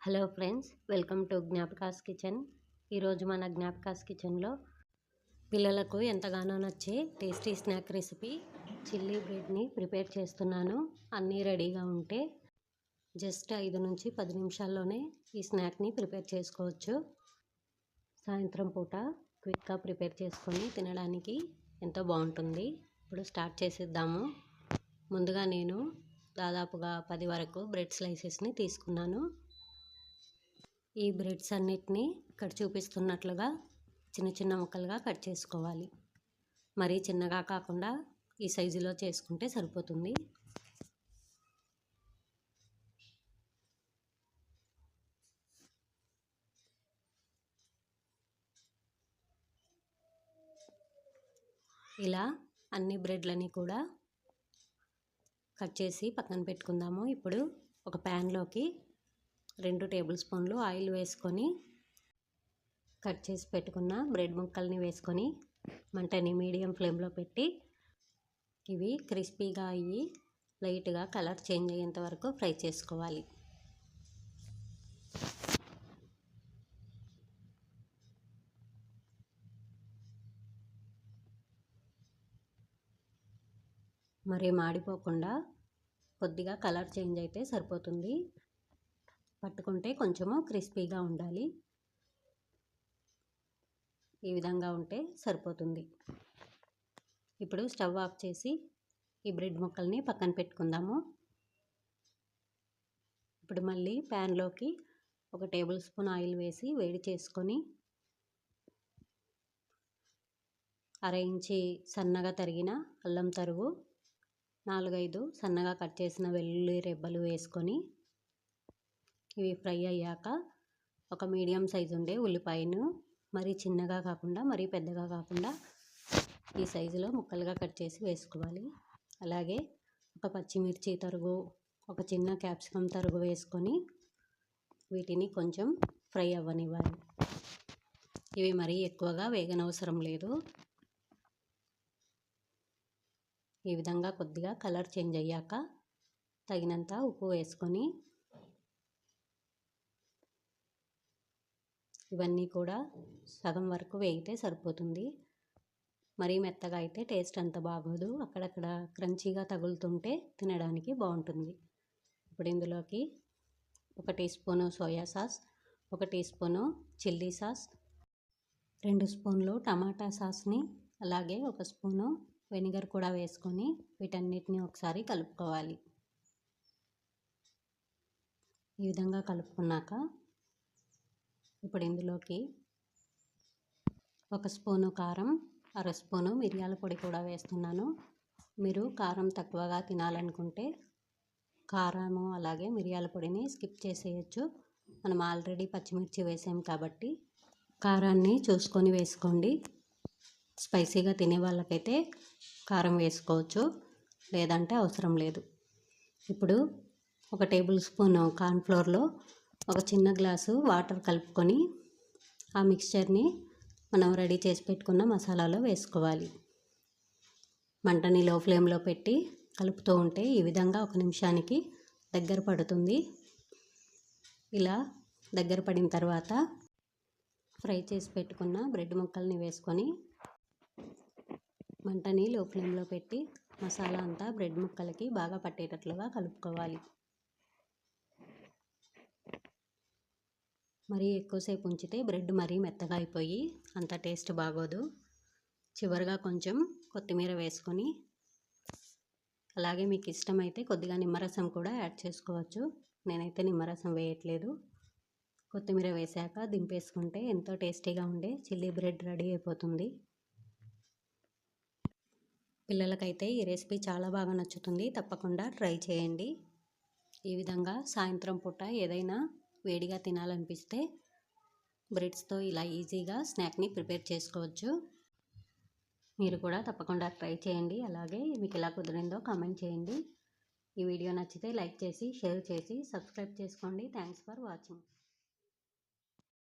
Hello friends welcome to Gnapakas kitchen. ఈరోజు మన జ్ఞాపకాస్ కిచెన్లో పిల్లలకు ఎంతగానో నచ్చే టేస్టీ స్నాక్ రెసిపీ చిల్లీ బ్రెడ్ని ప్రిపేర్ చేస్తున్నాను. అన్నీ రెడీగా ఉంటే జస్ట్ ఐదు నుంచి పది నిమిషాల్లోనే ఈ స్నాక్ని ప్రిపేర్ చేసుకోవచ్చు. సాయంత్రం పూట క్విక్గా ప్రిపేర్ చేసుకొని తినడానికి ఎంతో బాగుంటుంది. ఇప్పుడు స్టార్ట్ చేసేద్దాము. ముందుగా నేను దాదాపుగా పది వరకు బ్రెడ్ స్లైసెస్ని తీసుకున్నాను. ఈ బ్రెడ్స్ అన్నిటినీ ఇక్కడ చూపిస్తున్నట్లుగా చిన్న చిన్న ముక్కలుగా కట్ చేసుకోవాలి. మరీ చిన్నగా కాకుండా ఈ సైజులో చేసుకుంటే సరిపోతుంది. ఇలా అన్ని బ్రెడ్లని కూడా కట్ చేసి పక్కన పెట్టుకుందాము. ఇప్పుడు ఒక ప్యాన్లోకి రెండు టేబుల్ స్పూన్లు ఆయిల్ వేసుకొని కట్ చేసి పెట్టుకున్న బ్రెడ్ ముక్కల్ని వేసుకొని మంటని మీడియం ఫ్లేమ్లో పెట్టి ఇవి క్రిస్పీగా అయ్యి లైట్గా కలర్ చేంజ్ అయ్యేంత వరకు ఫ్రై చేసుకోవాలి. మరి మాడిపోకుండా కొద్దిగా కలర్ చేంజ్ అయితే సరిపోతుంది. పట్టుకుంటే కొంచెము క్రిస్పీగా ఉండాలి. ఈ విధంగా ఉంటే సరిపోతుంది. ఇప్పుడు స్టవ్ ఆఫ్ చేసి ఈ బ్రెడ్ ముక్కల్ని పక్కన పెట్టుకుందాము. ఇప్పుడు మళ్ళీ ప్యాన్లోకి ఒక టేబుల్ స్పూన్ ఆయిల్ వేసి వేడి చేసుకొని అర ఇంచి సన్నగా తరిగిన అల్లం తరుగు నాలుగైదు సన్నగా కట్ చేసిన వెల్లుల్లి రెబ్బలు వేసుకొని ఇవి ఫ్రై అయ్యాక ఒక మీడియం సైజు ఉండే ఉల్లిపాయను మరీ చిన్నగా కాకుండా మరీ పెద్దగా కాకుండా ఈ సైజులో ముక్కలుగా కట్ చేసి వేసుకోవాలి. అలాగే ఒక పచ్చిమిర్చి తరుగు ఒక చిన్న క్యాప్సికమ్ తరుగు వేసుకొని వీటిని కొంచెం ఫ్రై అవ్వనివ్వాలి. ఇవి మరీ ఎక్కువగా వేగనవసరం లేదు. ఈ విధంగా కొద్దిగా కలర్ చేంజ్ అయ్యాక తగినంత ఉప్పు వేసుకొని ఇవన్నీ కూడా సగం వరకు వేగితే సరిపోతుంది. మరీ మెత్తగా అయితే టేస్ట్ అంత బాగోదు. అక్కడక్కడ క్రంచీగా తగులుతుంటే తినడానికి బాగుంటుంది. ఇప్పుడు ఇందులోకి ఒక టీ స్పూను సోయా సాస్ ఒక టీ స్పూను చిల్లీ సాస్ రెండు స్పూన్లు టమాటా సాస్ని అలాగే ఒక స్పూను వెనిగర్ కూడా వేసుకొని వీటన్నిటిని ఒకసారి కలుపుకోవాలి. ఈ విధంగా కలుపుకున్నాక ఇప్పుడు ఇందులోకి ఒక స్పూను కారం అర స్పూను మిరియాల పొడి కూడా వేస్తున్నాను. మీరు కారం తక్కువగా తినాలనుకుంటే కారము అలాగే మిరియాల పొడిని స్కిప్ చేసేయచ్చు. మనం ఆల్రెడీ పచ్చిమిర్చి వేసాం కాబట్టి కారాన్ని చూసుకొని వేసుకోండి. స్పైసీగా తినే వాళ్ళకైతే కారం వేసుకోవచ్చు లేదంటే అవసరం లేదు. ఇప్పుడు ఒక టేబుల్ స్పూన్ కార్న్ఫ్లోర్లో ఒక చిన్న గ్లాసు వాటర్ కలుపుకొని ఆ మిక్స్చర్ని మనం రెడీ చేసి పెట్టుకున్న మసాలాలో వేసుకోవాలి. మంటని లో ఫ్లేమ్లో పెట్టి కలుపుతూ ఉంటే ఈ విధంగా ఒక నిమిషానికి దగ్గర పడుతుంది. ఇలా దగ్గర పడిన తర్వాత ఫ్రై చేసి పెట్టుకున్న బ్రెడ్ ముక్కల్ని వేసుకొని మంటని లో ఫ్లేమ్లో పెట్టి మసాలా అంతా బ్రెడ్ ముక్కలకి బాగా పట్టేటట్లుగా కలుపుకోవాలి. మరీ ఎక్కువసేపు ఉంచితే బ్రెడ్ మరీ మెత్తగా అయిపోయి అంత టేస్ట్ బాగోదు. చివరిగా కొంచెం కొత్తిమీర వేసుకొని అలాగే మీకు ఇష్టమైతే కొద్దిగా నిమ్మరసం కూడా యాడ్ చేసుకోవచ్చు. నేనైతే నిమ్మరసం వేయట్లేదు. కొత్తిమీర వేసాక దింపేసుకుంటే ఎంతో టేస్టీగా ఉండే చిల్లీ బ్రెడ్ రెడీ అయిపోతుంది. పిల్లలకైతే ఈ రెసిపీ చాలా బాగా నచ్చుతుంది. తప్పకుండా ట్రై చేయండి. ఈ విధంగా సాయంత్రం పూట ఏదైనా వేడిగా తినాలనిపిస్తే బ్రెడ్స్తో ఇలా ఈజీగా స్నాక్ని ప్రిపేర్ చేసుకోవచ్చు. మీరు కూడా తప్పకుండా ట్రై చేయండి. అలాగే మీకు ఎలా కుదిరిందో కామెంట్ చేయండి. ఈ వీడియో నచ్చితే లైక్ చేసి షేర్ చేసి సబ్స్క్రైబ్ చేసుకోండి. Thanks for watching.